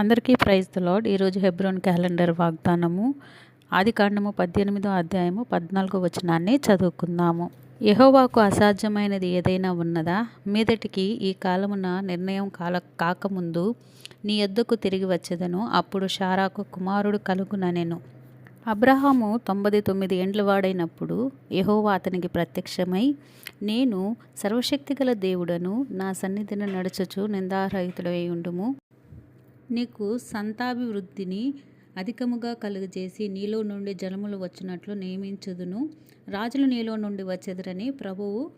అందరికీ praise the lord ఈరోజు Hebron calendar వాగ్దానము. ఆది కాండము పద్దెనిమిదో అధ్యాయము పద్నాలుగో వచనాన్ని చదువుకుందాము. యహోవాకు అసాధ్యమైనది ఏదైనా ఉన్నదా? మీదటికి ఈ కాలమున నిర్ణయం కాల కాకముందు నీ యొద్దకు తిరిగి వచ్చేదను. అప్పుడు షారాకు కుమారుడు కలుగుననెను అబ్రహాము తొంభై తొమ్మిది ఏండ్ల వాడైనప్పుడు యహోవా అతనికి ప్రత్యక్షమై నేను సర్వశక్తిగల దేవుడను నా సన్నిధిని నడుచుచు నిందారహితుడై ఉండుము. నీకు సంతాభివృద్ధిని అధికముగా కలుగజేసి నీలో నుండి జలములు వచ్చినట్లు నియమించుదును. రాజులు నీలో నుండి వచ్చెదరని ప్రభువు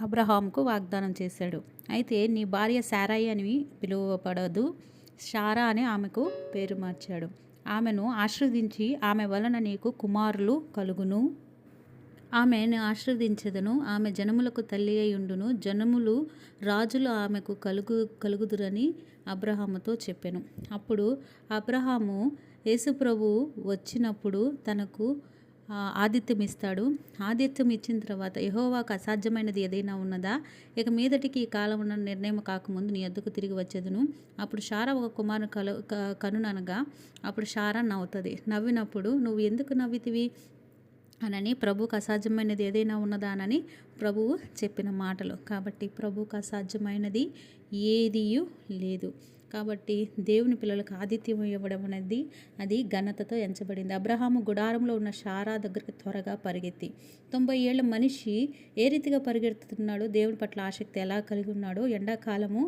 అబ్రహాంకు వాగ్దానం చేశాడు. అయితే నీ భార్య శారాయి అని పిలువబడదు. షారా అని ఆమెకు పేరు మార్చాడు. ఆమెను ఆశ్రవదించి ఆమె వలన నీకు కుమారులు కలుగును. ఆమెను ఆశీర్వదించెదను. ఆమె జనములకు తల్లి అయ్యుండును జనములు రాజులు ఆమెకు కలుగు కలుగుదురని అబ్రహాముతో చెప్పాను. అప్పుడు అబ్రహాము యేసుప్రభు వచ్చినప్పుడు తనకు ఆదిత్యం ఇస్తాడు ఆదిత్యం ఇచ్చిన తర్వాత యహోవాకు అసాధ్యమైనది ఏదైనా ఉన్నదా? ఇక మీదటికి ఈ కాలం ఉన్న నిర్ణయం కాకముందు నీ ఎద్దుకు తిరిగి వచ్చేదును. అప్పుడు షారా ఒక కుమారుని కలు కనుననగా అప్పుడు షారా నవ్వుతుంది. నవ్వినప్పుడు నువ్వు ఎందుకు నవ్వితివి? అనని ప్రభుకు అసాధ్యమైనది ఏదైనా ఉన్నదానని ప్రభువు చెప్పిన మాటలు. కాబట్టి ప్రభుకు అసాధ్యమైనది ఏదియు లేదు. కాబట్టి దేవుని పిల్లలకు ఆతిథ్యం ఇవ్వడం అనేది అది ఘనతతో ఎంచబడింది. అబ్రహాము గుడారంలో ఉన్న షారా దగ్గరికి త్వరగా పరిగెత్తి తొంభై ఏళ్ళ మనిషి ఏ రీతిగా పరిగెత్తుతున్నాడో దేవుని పట్ల ఆసక్తి ఎలా కలిగి ఉన్నాడో ఎండాకాలము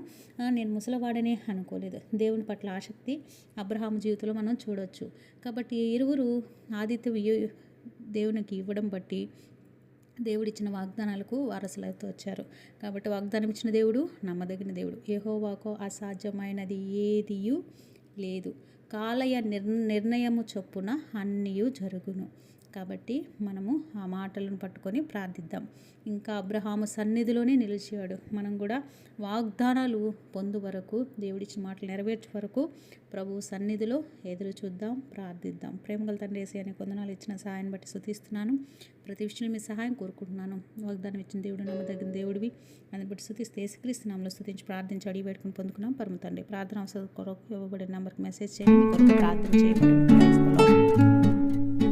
నేను ముసలవాడనే అనుకోలేదు. దేవుని పట్ల ఆసక్తి అబ్రహాము జీవితంలో మనం చూడొచ్చు. కాబట్టి ఇరువురు ఆదిత్యం దేవునికి ఇవ్వడం బట్టి దేవుడిచ్చిన వాగ్దానాలకు వారసులతో వచ్చారు. కాబట్టి వాగ్దానం ఇచ్చిన దేవుడు నమ్మదగిన దేవుడు. ఏహోవాకో అసాధ్యమైనది ఏదియు లేదు. కాలయ నిర్ నిర్ణయము చొప్పున అన్నీయు జరుగును. కాబట్టి మనము ఆ మాటలను పట్టుకొని ప్రార్థిద్దాం. ఇంకా అబ్రహాము సన్నిధిలోనే నిలిచాడు. మనం కూడా వాగ్దానాలు పొందు వరకు దేవుడిచ్చిన మాటలు నెరవేర్చే వరకు ప్రభు సన్నిధిలో ఎదురు చూద్దాం ప్రార్థిద్దాం. ప్రేమగల తండ్రి వేసి అనే కొందనాలు ఇచ్చిన సహాయాన్ని బట్టి శుతిస్తున్నాను ప్రతి విషయంలో మీ సహాయం కోరుకుంటున్నాను. వాగ్దానం ఇచ్చిన దేవుడు నమ్మదగిన దేవుడివి. దాన్ని బట్టి శుతిస్తే యేసుక్రీస్తునామలో స్థుతించి ప్రార్థించి అడిగి పెట్టుకుని పొందుకున్నాం. పరమ తండ్రి ప్రార్థన అవసరం కొరకు ఇవ్వబడిన నెంబర్కి మెసేజ్ చేయండి. ప్రార్థన చేయబడి